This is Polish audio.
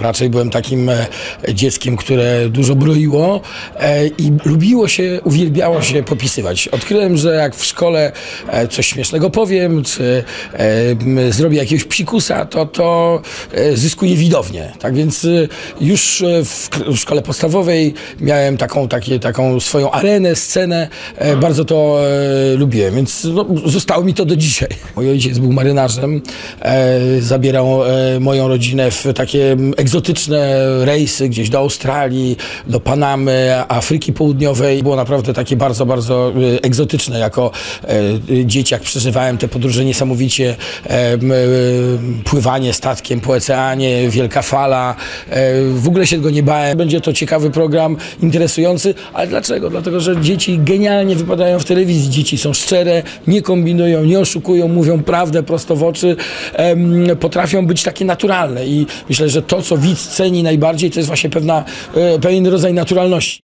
Raczej byłem takim e, dzieckiem, które dużo broiło e, i lubiło się, uwielbiało się popisywać. Odkryłem, że jak w szkole e, coś śmiesznego powiem, czy zrobię jakiegoś psikusa, to to zyskuje widownię. Tak więc już w, szkole podstawowej miałem taką, takie, taką swoją arenę, scenę. Bardzo to lubiłem, więc no, zostało mi to do dzisiaj. Mój ojciec był marynarzem, zabierał moją rodzinę w takie egzotyczne rejsy gdzieś do Australii, do Panamy, Afryki Południowej. Było naprawdę takie bardzo, bardzo e, egzotyczne. Jako e, dzieciak przeżywałem te podróże niesamowicie. E, pływanie statkiem po oceanie, wielka fala. E, w ogóle się tego nie bałem. Będzie to ciekawy program, interesujący. Ale dlaczego? Dlatego, że dzieci genialnie wypadają w telewizji. Dzieci są szczere, nie kombinują, nie oszukują, mówią prawdę prosto w oczy. Potrafią być takie naturalne i myślę, że to, co widz ceni najbardziej, to jest właśnie pewna, e, pewien rodzaj naturalności.